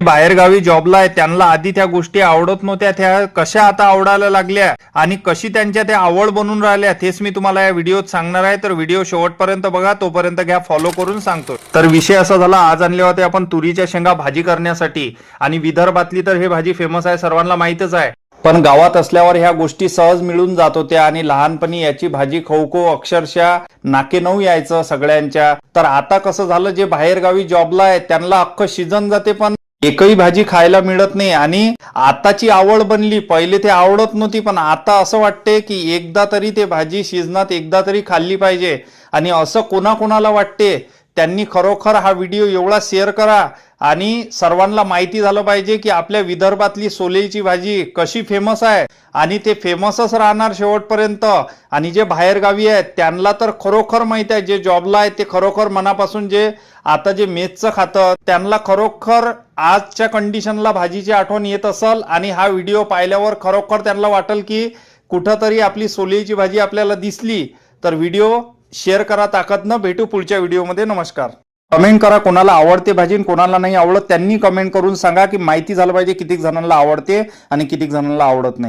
बाहेरगावी जॉबला आहे त्यांना आधी त्या गोष्टी आवडत नव्हत्या त्या कशा आता आवडायला लागल्या आणि कशी त्यांच्या त्या आवड बनून राहिल्या तेच मी तुम्हाला या व्हिडिओत सांगणार आहे. तर व्हिडिओ शेवटपर्यंत बघा तोपर्यंत घ्या फॉलो करून सांगतो. तर विषय असा झाला आज आणले होते आपण तुरीच्या शेंगा भाजी करण्यासाठी. आणि विदर्भातली तर हे भाजी फेमस आहे सर्वांना माहितच आहे. पण गावात असल्यावर ह्या गोष्टी सहज मिळून जात होत्या आणि लहानपणी याची भाजी खाऊ अक्षरशः नाके नऊ यायचं सगळ्यांच्या. तर आता कसं झालं जे बाहेरगावी जॉबला आहे त्यांना अख्खं सीझन जाते पण एकही भाजी खायला मिळत नाही आणि आताची आवड बनली. पहिले ते आवडत नव्हती पण आता असं वाटते की एकदा तरी ते भाजी शिजनात एकदा तरी खाल्ली पाहिजे. आणि असं कोणाकोणाला वाटते त्यांनी खरोखर हा व्हिडिओ एवढा शेअर करा आणि सर्वांना माहिती झालं पाहिजे की आपल्या विदर्भातली सोलेची भाजी कशी फेमस आहे. आणि ते फेमसच राहणार शेवटपर्यंत. आणि जे बाहेरगावी आहेत त्यांना तर खरोखर माहिती आहे. जे जॉबला आहेत ते खरोखर मनापासून जे आता जे मेथचं खातं त्यांना खरोखर आजच्या कंडिशनला भाजीची आठवण येत असल. आणि हा व्हिडिओ पाहिल्यावर खरोखर त्यांना वाटेल की कुठंतरी आपली सोलेची भाजी आपल्याला दिसली. तर व्हिडिओ शेअर करा ताकदनं. भेटू पुढच्या व्हिडिओमध्ये नमस्कार. कमेंट करा कोणाला आवडते भाजी आणि कोणाला नाही आवडत त्यांनी कमेंट करून सांगा की माहिती झालं पाहिजे किती जणांना आवडते आणि किती जणांना आवडत नाही.